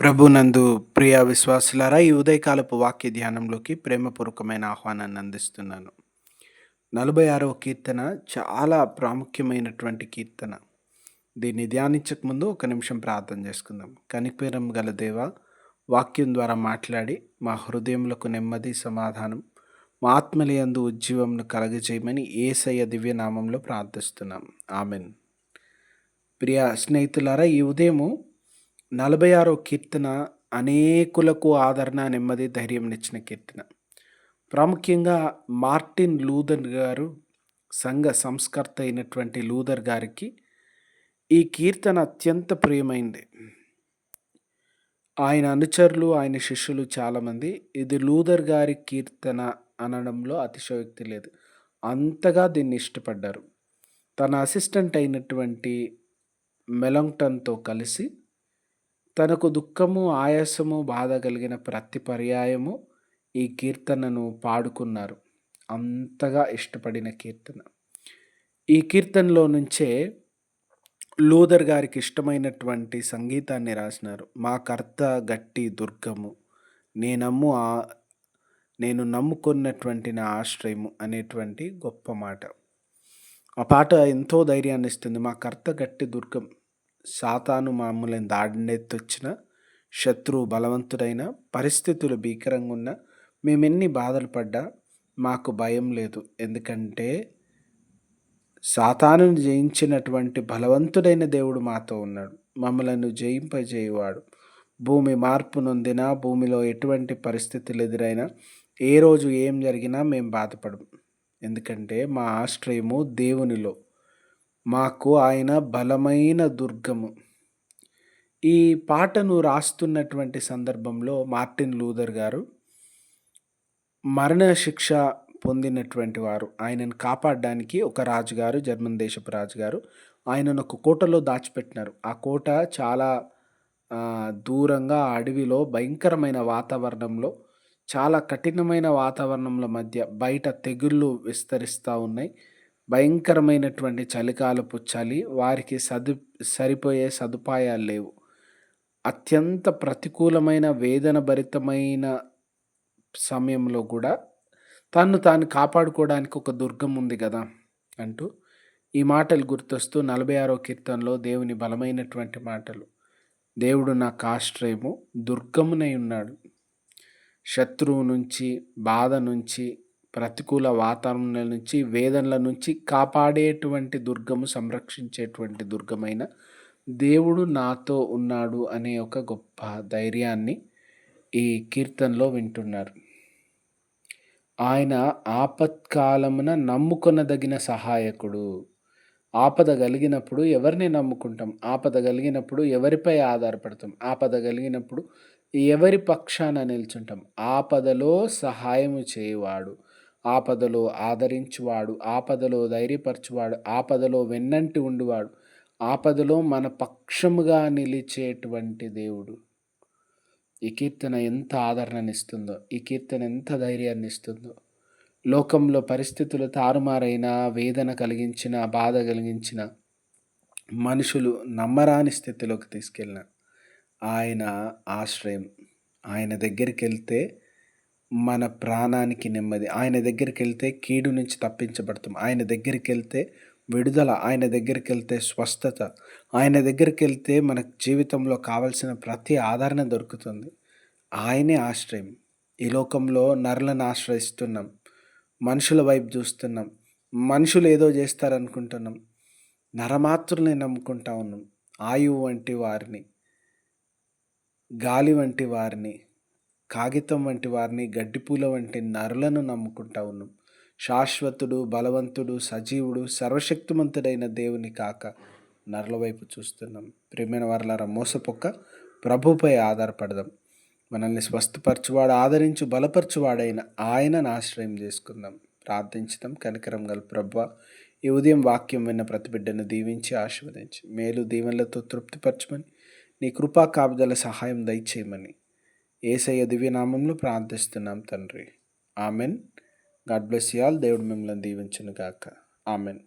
ప్రభునందు ప్రియ విశ్వాసులారా ఈ ఉదయకాలపు వాక్య ధ్యానంలోకి ప్రేమపూర్వకమైన ఆహ్వానాన్ని అందిస్తున్నాను. నలభై ఆరవ కీర్తన చాలా ప్రాముఖ్యమైనటువంటి కీర్తన. దీన్ని ధ్యానించక ముందు ఒక నిమిషం ప్రార్థన చేసుకుందాం. కనిపేరం గల దేవ వాక్యం ద్వారా మాట్లాడి మా హృదయములకు నెమ్మది సమాధానం మా ఆత్మలయందు ఉజ్జీవంను కలగజేయమని ఏసయ్య దివ్యనామంలో ప్రార్థిస్తున్నాం. ఆమెన్. ప్రియ స్నేహితులారా ఈ ఉదయము నలభై ఆరో కీర్తన అనేకులకు ఆదరణ నెమ్మది ధైర్యంనిచ్చిన కీర్తన. ప్రాముఖ్యంగా మార్టిన్ లూథర్ గారు సంఘ సంస్కర్త అయినటువంటి లూథర్ గారికి ఈ కీర్తన అత్యంత ప్రియమైంది. ఆయన అనుచరులు ఆయన శిష్యులు చాలామంది ఇది లూథర్ గారి కీర్తన అనడంలో అతిశయోక్తి లేదు. అంతగా దీన్ని ఇష్టపడ్డారు. తన అసిస్టెంట్ అయినటువంటి మెలంగ్టన్తో కలిసి తనకు దుఃఖము ఆయాసము బాధ కలిగిన ప్రతి పర్యాయము ఈ కీర్తనను పాడుకున్నారు. అంతగా ఇష్టపడిన కీర్తన. ఈ కీర్తనలో నుంచే లూదర్ గారికి ఇష్టమైనటువంటి సంగీతాన్ని రాసినారు. మా కర్త గట్టి దుర్గము నేనమ్ము ఆ నేను నమ్ముకున్నటువంటి నా ఆశ్రయము అనేటువంటి గొప్ప మాట. ఆ పాట ఎంతో ధైర్యాన్ని ఇస్తుంది మా కర్త గట్టి దుర్గం. సాతాను మామూలని దాడినెత్తొచ్చిన శత్రువు బలవంతుడైన పరిస్థితులు భీకరంగా ఉన్న మేమెన్ని బాధలు పడ్డా మాకు భయం లేదు. ఎందుకంటే సాతాను జయించినటువంటి బలవంతుడైన దేవుడు మాతో ఉన్నాడు. మమ్మలను జయింపజేయువాడు. భూమి మార్పు నొందినా భూమిలో ఎటువంటి పరిస్థితులు ఎదురైనా ఏ రోజు ఏం జరిగినా మేము బాధపడము. ఎందుకంటే మా ఆశ్రయము దేవునిలో. మాకు ఆయన బలమైన దుర్గము. ఈ పాటను రాస్తున్నటువంటి సందర్భంలో మార్టిన్ లూథర్ గారు మరణ శిక్ష పొందినటువంటి వారు. ఆయనను కాపాడడానికి ఒక రాజుగారు జర్మన్ దేశపు రాజుగారు ఆయనను ఒక కోటలో దాచిపెట్టినారు. ఆ కోట చాలా దూరంగా అడవిలో భయంకరమైన వాతావరణంలో చాలా కఠినమైన వాతావరణంలో మధ్య బయట తెగుళ్ళు విస్తరిస్తూ ఉన్నాయి. భయంకరమైనటువంటి చలికాలపు చలి వారికి సదు సరిపోయే సదుపాయాలు లేవు. అత్యంత ప్రతికూలమైన వేదన భరితమైన సమయంలో కూడా తను తాను కాపాడుకోవడానికి ఒక దుర్గం ఉంది కదా అంటూ ఈ మాటలు గుర్తొస్తూ నలభై ఆరో కీర్తనలో దేవుని బలమైనటువంటి మాటలు. దేవుడు నా కాశ్రయము దుర్గమునై ఉన్నాడు. శత్రువు నుంచి బాధ నుంచి ప్రతికూల వాతావరణం నుంచి వేదనల నుంచి కాపాడేటువంటి దుర్గము సంరక్షించేటువంటి దుర్గమైన దేవుడు నాతో ఉన్నాడు అనే ఒక గొప్ప ధైర్యాన్ని ఈ కీర్తనలో వింటున్నారు. ఆయన ఆపత్కాలమున నమ్ముకొనదగిన సహాయకుడు. ఆపద కలిగినప్పుడు ఎవరిని నమ్ముకుంటాం? ఆపద కలిగినప్పుడు ఎవరిపై ఆధారపడతాం? ఆపద కలిగినప్పుడు ఎవరి పక్షాన నిల్చుంటాం? ఆపదలో సహాయము చేయవాడు. ఆపదలో ఆదరించువాడు ఆపదలో ధైర్యపరచువాడు ఆపదలో వెన్నంటి ఉండివాడు. ఆపదలో మన పక్షముగా నిలిచేటువంటి దేవుడు. ఈ కీర్తన ఎంత ఆదరణనిస్తుందో ఈ కీర్తన ఎంత ధైర్యాన్ని ఇస్తుందో లోకంలో పరిస్థితులు తారుమారైన వేదన కలిగించిన బాధ కలిగించిన మనుషులు నమ్మరాని స్థితిలోకి తీసుకెళ్ళిన ఆయన ఆశ్రయం. ఆయన దగ్గరికి వెళ్తే మన ప్రాణానికి నెమ్మది. ఆయన దగ్గరికి వెళ్తే కీడు నుంచి తప్పించబడతాం. ఆయన దగ్గరికి వెళ్తే విడుదల ఆయన దగ్గరికి వెళ్తే స్వస్థత ఆయన దగ్గరికి వెళ్తే మన జీవితంలో కావలసిన ప్రతి ఆదరణ దొరుకుతుంది. ఆయనే ఆశ్రయం. ఈ లోకంలో నరులను ఆశ్రయిస్తున్నాం. మనుషుల వైపు చూస్తున్నాం. మనుషులు ఏదో చేస్తారనుకుంటున్నాం. నరమాత్రుల్ని నమ్ముకుంటా ఉన్నాం. ఆయువు వంటి వారిని గాలి వంటి వారిని కాగితం వంటి వారిని గడ్డిపూల వంటి నరులను నమ్ముకుంటా ఉన్నాం. శాశ్వతుడు బలవంతుడు సజీవుడు సర్వశక్తిమంతుడైన దేవుని కాక నరుల వైపు చూస్తున్నాం. ప్రేమైన వారలారా మోసపొక్క ప్రభుపై ఆధారపడదాం. మనల్ని స్వస్థపరచువాడు ఆదరించు బలపరచువాడైన ఆయనను ఆశ్రయం చేసుకుందాం. ప్రార్థించడం కనికరం గల ప్రభ ఈ ఉదయం వాక్యం విన్న ప్రతి బిడ్డను దీవించి ఆశీర్వదించి మేలు దీవెనలతో తృప్తిపరచమని నీ కృపా కాపుదల సహాయం దయచేయమని ఏసయ్య దివ్యనామంలో ప్రార్థిస్తున్నాం తండ్రి. ఆమెన్. గాడ్ బ్లెస్ యాల్ దేవుడు మిమ్మల్ని దీవించును గాక ఆమెన్.